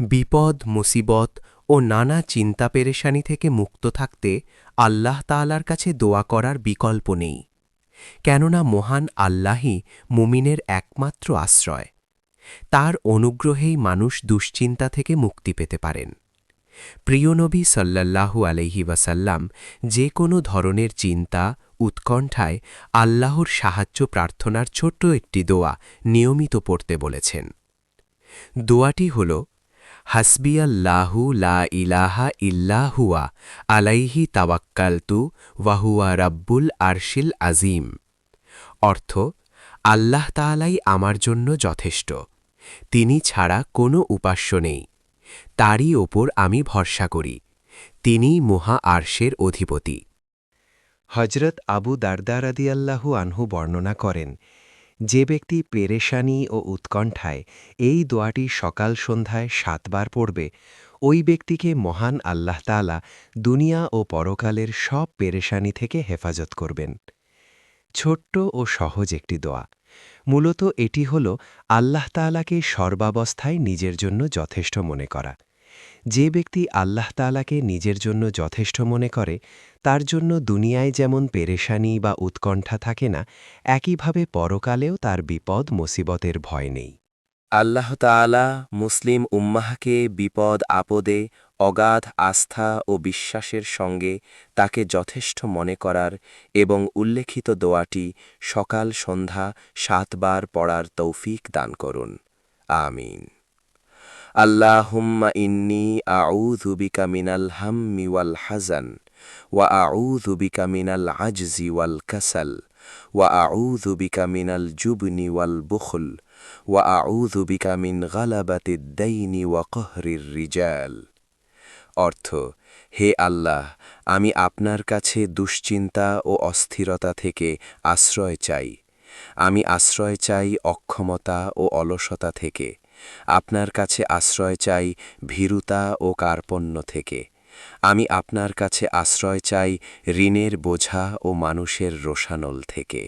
বিপদ, মুসিবত ও নানা চিন্তা পেরেশানি থেকে মুক্ত থাকতে আল্লাহ তাআলার কাছে দোয়া করার বিকল্প নেই। কেননা মহান আল্লাহই মুমিনের একমাত্র আশ্রয়। তার অনুগ্রহেই মানুষ দুশ্চিন্তা থেকে মুক্তি পেতে পারেন। প্রিয় নবী সাল্লাল্লাহু আলহি ওয়াসাল্লাম যে কোনো ধরনের চিন্তা, উৎকণ্ঠায় আল্লাহর সাহায্য প্রার্থনার ছোট্ট একটি দোয়া নিয়মিত পড়তে বলেছেন। দোয়াটি হল হাসবিয়াল্লাহু লা ইলাহা ইল্লাহুয়া আলাইহি তাওয়াক্কালতু ওয়াহুয়া রাব্বুল আরশিল আজিম অর্থ, আল্লাহ তাআলাই আমার জন্য যথেষ্ট। তিনি ছাড়া কোনো উপাস্য নেই। তারই ওপর আমি ভরসা করি। তিনি মহা আরশের অধিপতি। হজরত আবু দারদারাদিয়াল্লাহু আনহু বর্ণনা করেন যে ব্যক্তি পেরেশানি ও উৎকণ্ঠায় এই দোয়াটি সকাল সন্ধ্যায় সাতবার পড়বে, ওই ব্যক্তিকে মহান আল্লাহ তালা দুনিয়া ও পরকালের সব পেরেশানি থেকে হেফাজত করবেন। ছোট্ট ও সহজ একটি দোয়া। মূলত এটি হল আল্লাহ তালাকে সর্বাবস্থায় নিজের জন্য যথেষ্ট মনে করা। যে ব্যক্তি আল্লাহ তালাকে নিজের জন্য যথেষ্ট মনে করে, তার জন্য দুনিয়ায় যেমন পেরেশানি বা উৎকণ্ঠা থাকে না, একইভাবে পরকালেও তার বিপদ মুসিবতের ভয় নেই। আল্লাহ তাআলা মুসলিম উম্মাহকে বিপদ, আপদে, অগাধ আস্থা ও বিশ্বাসের সঙ্গে তাকে যথেষ্ট মনে করার এবং উল্লেখিত দোয়াটি সকাল সন্ধ্যা সাতবার পড়ার তৌফিক দান করুন। আমিন। আল্লাহুম্মা ইন্নি আউযু বিকা মিনাল হাম্মি ওয়াল হাজান ওয়া আউযু বিকা মিনাল আজজি ওয়াল কাসাল, ওয়া আউযু বিকা মিনাল জুবনি ওয়াল বুখল, ওয়া আউযু বিকা মিন গালাবাতিদ দাইনি ওয়া কহরির রিজাল। অর্থ, হে আল্লাহ, আমি আপনার কাছে দুশ্চিন্তা ও অস্থিরতা থেকে আশ্রয় চাই। আমি আশ্রয় চাই অক্ষমতা ও অলসতা থেকে। আপনার কাছে আশ্রয় চাই ভীরুতা ও কার্পণ্য থেকে। আমি আপনার কাছে আশ্রয় চাই ঋণের বোঝা ও মানুষের রোষানল থেকে।